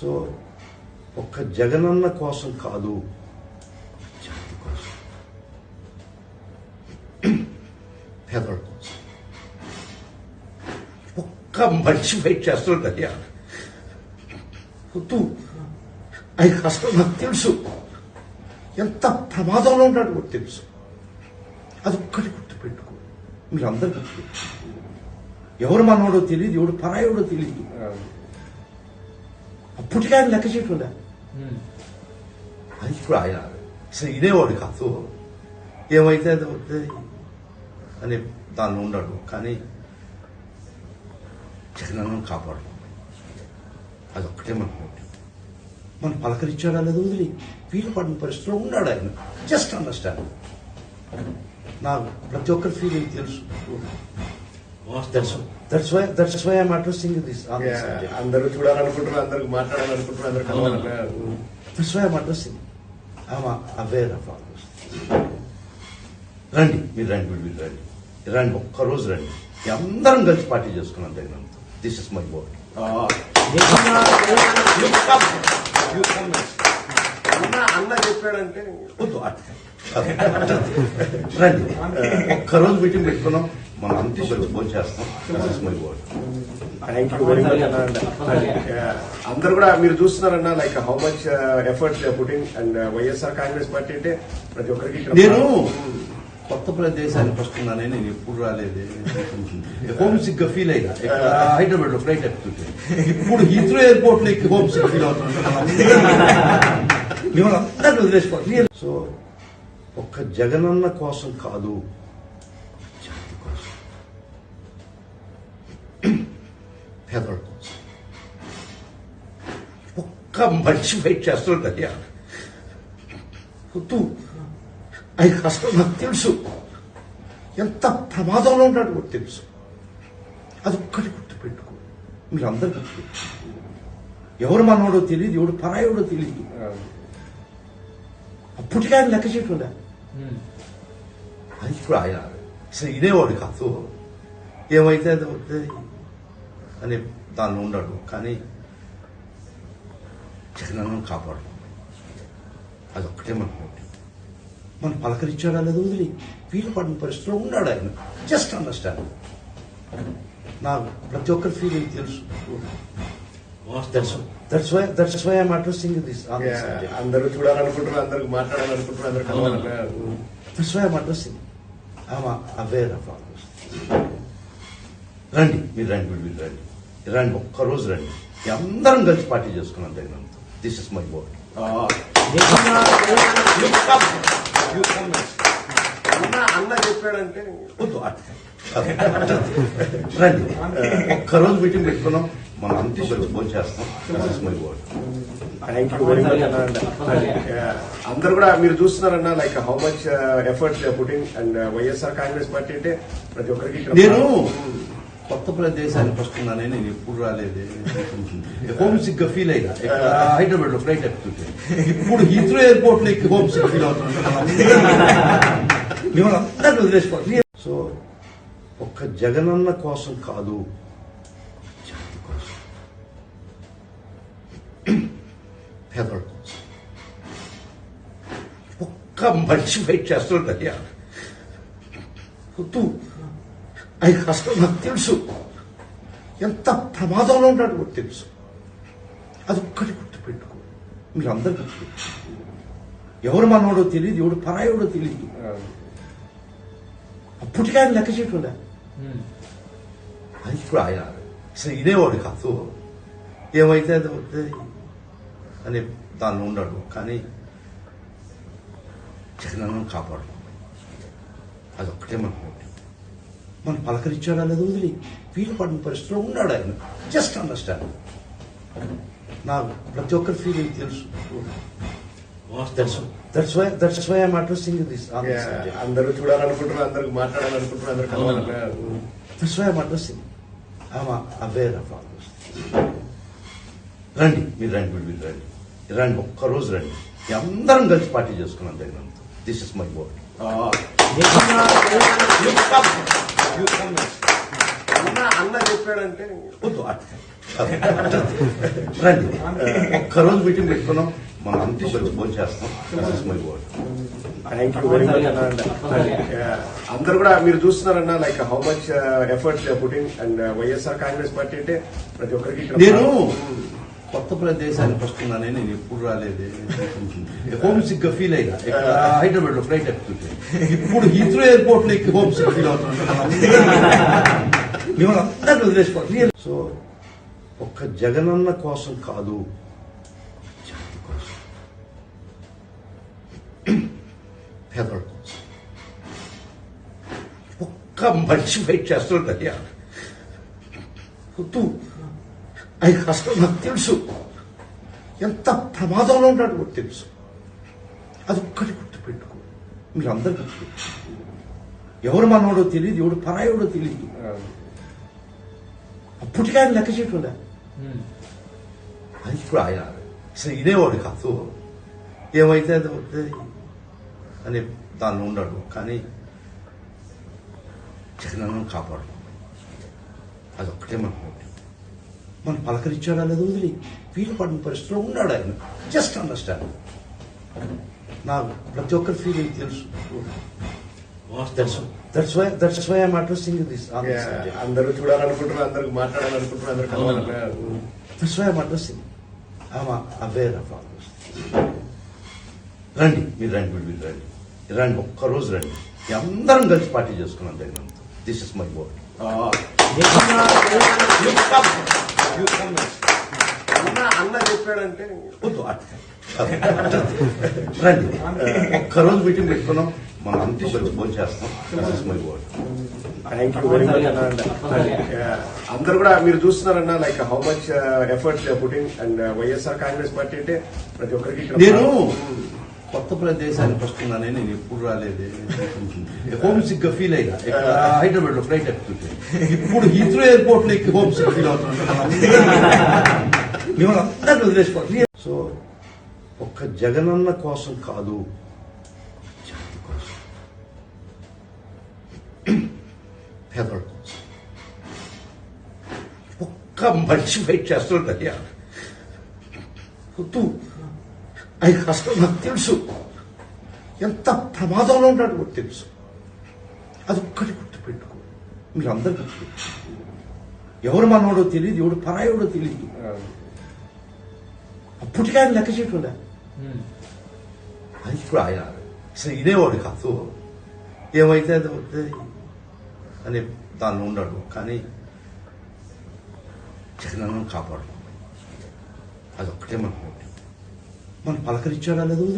So ఒక్క జగనన్న కోసం కాదు జాతి కోసం. పేదల కోసం. ఒక్క మనిషి బయట చేస్తుంటయ్యా వద్దు. అది కష్టం నాకు తెలుసు. ఎంత ప్రమాదంలో ఉన్నాడు కూడా తెలుసు. అది ఒక్కటి గుర్తుపెట్టుకో. మీరు అందరు గుర్తుపెట్టుకో. ఎవరు మనవాడో తెలియదు ఎవడు పరాయోడో తెలియదు ఆయన లెక్క చేయట్లే అది ఇప్పుడు ఆయన ఇదేవాడు కాదు. ఏమైతే అది అవుతుంది అని దానిలో ఉన్నాడు కానీ జగనన్ను కాపాడు. అదొక్కటే మన మనం పలకరించాడా లేదా వదిలి? వీలు పడిన పరిస్థితిలో ఉన్నాడు ఆయన. జస్ట్ అండర్స్టాండ్ నాకు ప్రతి ఒక్కరి ఫీలింగ్ తెలుసు. That's that's why that's why I'm addressing this అందరూ చూడాలనుకుంటున్నారు అందరికి మాట్లాడాలనుకుంటున్నారు అందరు కలవాలనుకుంటున్నారు. That's why I'm addressing I'm aware of all this రండి మీరు రండి మీరు రండి. రండి ఒక్కరోజు రండి. అందరం కలిసి పార్టీ చేసుకున్నాం తగినంత దిస్ ఇస్ మై వర్డ్ అన్న అన్న చెప్పాడంటే వద్దు. రండి ఒక్కరోజు మీటింగ్ పెట్టుకున్నాం. మనం అంతా భోజనం చేస్తాం. థ్యాంక్ యూ వెరీ మచ్ అందరు కూడా మీరు చూస్తున్నారన్న like how much efforts putting and YSR Congress Party అంటే ప్రతి ఒక్కరికి నేను కొత్త ప్రదేశానికి వస్తున్నానని నేను ఎప్పుడు రాలేదు. హోమ్ సిక్గా ఫీల్ అయినా. ఇక్కడ హైదరాబాద్లో ఫ్లైట్ ఎక్కుతుంటే. ఇప్పుడు హీత్రో ఎయిర్పోర్ట్లో హోమ్ సిక్ ఫీల్ అవుతున్నాను. వదిలేసుకోవాలి సో ఒక్క జగనన్న కోసం కాదు కోసం ఒక్క మనిషి వెయిట్ చేస్తుంటయ్యా వద్దు. అది కష్టం నాకు తెలుసు. ఎంత ప్రమాదంలో ఉంటాడు కూడా తెలుసు. అది ఒక్కటి గుర్తుపెట్టుకో. మీరు అందరు గుర్తుపెట్టుకో. ఎవరు మనవాడో తెలియదు ఎవడు పరాయోడో తెలియదు అప్పటికే ఆయన లెక్క చేయట్లే అది ఇప్పుడు ఆయన. ఇదేవాడు కాదు. ఏమైతే అది అవుతుంది? అని దానిలో ఉన్నాడు కానీ జగనన్ను కాపాడు. అదొక్కటే మన కోటి మనం పలకరించాడా లేదా వదిలి? వీలు పడిన పరిస్థితిలో ఉన్నాడు ఆయన. జస్ట్ అండర్స్టాండ్ నాకు ప్రతి ఒక్కరి ఫీలింగ్ తెలుసు. అందరూ చూడాలనుకుంటున్నారు అందరికి మాట్లాడాలనుకుంటున్నారు that's why addressing I'm aware of all రండి మీరు రండి మీరు రండి. రండి ఒక్కరోజు రండి. అందరం కలిసి పార్టీ చేసుకున్నాం తగినంత దిస్ ఇస్ మై వర్డ్ అన్న అన్న చెప్పాడంటే వద్దు. రండి. ఒక్కరోజు మీటింగ్ పెట్టుకున్నాం. మనం అంతా కలిసి భోజనం చేస్తాం. This is my word thank you very much అన్న. అందరు కూడా మీరు చూస్తున్నారన్న like how much efforts putting and YSR Congress Party అంటే ప్రతి ఒక్కరికి నేను కొత్త ప్రదేశానికి వస్తున్నానని నేను ఎప్పుడు రాలేదు హోమ్ సిక్గా ఫీల్ ఇక్కడ హైదరాబాద్లో ఫ్లైట్ ఎక్కుతుంటే. ఇప్పుడు హీత్రో ఎయిర్పోర్ట్లో హోమ్ సిక్ ఫీల్ అవుతున్నాను. మిమ్మల్ని అందరినీ వదిలేసుకోవాలి సో ఒక్క జగనన్న కోసం కాదు జాతి కోసం. పేదల కోసం. ఒక్క మనిషి వెయిట్ చేస్తుంటయ్యా వద్దు. అది కష్టం నాకు తెలుసు. ఎంత ప్రమాదంలో ఉంటాడు కూడా తెలుసు. అది ఒక్కటి గుర్తుపెట్టుకో. మీరు అందరు గుర్తుపెట్టుకో. ఎవరు మనవాడో తెలియదు ఎవడు పరాయోడో తెలియదు అప్పటికే ఆయన లెక్క చేయట్లే అది ఇప్పుడు ఆయన అసలు ఇదేవాడు కాదు. ఏమైతే అది అవుతుంది అని దానిలో ఉన్నాడు. కానీ జగనన్ను కాపాడు. అదొక్కటే మన కోటి మనం పలకరించాడా లేదా వదిలి? వీలు పడిన పరిస్థితిలో ఉన్నాడు ఆయన. జస్ట్ అండర్స్టాండ్ నాకు ప్రతి ఒక్కరి ఫీలింగ్ తెలుసు? That's that's why that's why I'm addressing this అందరూ చూడాలనుకుంటున్నారు అందరికి మాట్లాడాలనుకుంటున్నారు అందరు కలవాలనుకుంటున్నారు. That's why I'm addressing I'm aware of all this రండి. మీరు రండి మీరు మీరు రండి రండి ఒక్కరోజు రండి. అందరం కలిసి పార్టీ చేసుకున్నాం తగినంత దిస్ ఇస్ మై వర్డ్ అన్న అన్న చెప్పాడంటే వద్దు రండి. ఒక్కరోజు మీటింగ్ పెట్టుకున్నాం. మనం అంతా కలిసి భోజనం చేస్తాం. My word thank you very much అందరు కూడా మీరు చూస్తున్నారన్న like how much efforts putting and YSR Congress Party అంటే ప్రతి ఒక్కరికి నేను కొత్త ప్రదేశానికి వస్తున్నానని నేను ఎప్పుడు రాలేదు హోమ్ సిక్గా ఫీల్ అయినా. హైదరాబాద్లో ఫ్లైట్ ఎక్కుతుంటే ఇప్పుడు హీత్రో ఎయిర్పోర్ట్లో ఎక్కి హోమ్ సిక్ ఫీల్ అవుతున్నాను మిమ్మల్ని వదిలేసుకోవాలి సో ఒక్క జగనన్న కోసం కాదు జాతి కోసం. పేదల కోసం. ఒక్క మనిషి ఫైట్ చేస్తుంటారు వద్దు. ఆయన కష్టం నాకు తెలుసు. ఎంత ప్రమాదంలో ఉన్నాడు నాకు తెలుసు. అదొక్కటి గుర్తుపెట్టుకో. మీరు అందరు గుర్తుపెట్టుకో. ఎవరు మనవాడో తెలియదు ఎవడు పరాయోడో తెలియదు అప్పటికే ఆయన లెక్క చేయకుండా అది ఇప్పుడు ఆయన అసలు ఇదేవాడు కాదు. ఏమైతే అది అవుతుంది అని దానిలో ఉన్నాడు. కానీ జగనన్ను కాపాడు. అదొక్కటే మనకు మన పలకరించాడా లేదో వదిలి? వీలు పడిన పరిస్థితిలో ఉన్నాడు ఆయన. జస్ట్ అండర్స్టాండ్ నాకు ప్రతి ఒక్కరి ఫీలింగ్ తెలుసు? That's that's why that's why I'm addressing this అందరూ చూడాలనుకుంటున్నారు అందరికి మాట్లాడాలనుకుంటున్నారు అందరు కలవాలన్నారు that's why I'm addressing I'm aware of all రండి. మీరు రండి మీరు మీరు రండి రండి ఒక్కరోజు రండి. అందరం కలిసి పార్టీ చేసుకున్నాం Jagan this is my board అన్న అన్న చెప్పాడంటే వద్దు రండి. ఒక్కరోజు మీటింగ్ పెట్టుకున్నాం. మనం అంతా కలిసి భోజనం చేస్తాం. My word thank you very much అందరు కూడా మీరు చూస్తున్నారన్న like how much efforts putting and YSR Congress Party అంటే ప్రతి ఒక్కరికి నేను కొత్త ప్రదేశానికి వస్తున్నానని నేను ఎప్పుడు రాలేదు. హోమ్ సిక్గా ఫీల్ ఇక్కడ హైదరాబాద్లో ఫ్లైట్ ఎక్కుతుంటే. ఇప్పుడు హీత్రో ఎయిర్పోర్ట్లో ఎక్కి హోమ్ సిక్ ఫీల్ అవుతున్నాను వదిలేసుకోవాలి సో ఒక్క జగనన్న కోసం కాదు జాతి కోసం. పేదల కోసం. ఒక్క మనిషి ఫైట్ చేస్తుంటారు వద్దు. ఆయన కష్టం నాకు తెలుసు. ఎంత ప్రమాదంలో ఉన్నాడు నాకు తెలుసు. అదొక్కటి గుర్తుపెట్టుకో. మీరు అందరు గుర్తుపెట్టుకో ఎవరు మనవాడో తెలియదు ఎవడు పరాయోడో తెలియదు అప్పటికే ఆయన లెక్క చేయకుండా అది ఇప్పుడు ఆయన అసలు ఇదేవాడు కాదు. ఏమైతే అది అవుతుంది అని దానిలో ఉన్నాడు. కానీ జగనన్ను కాపాడు. అదొక్కటే మనకు మనం పలకరించాడా లేదు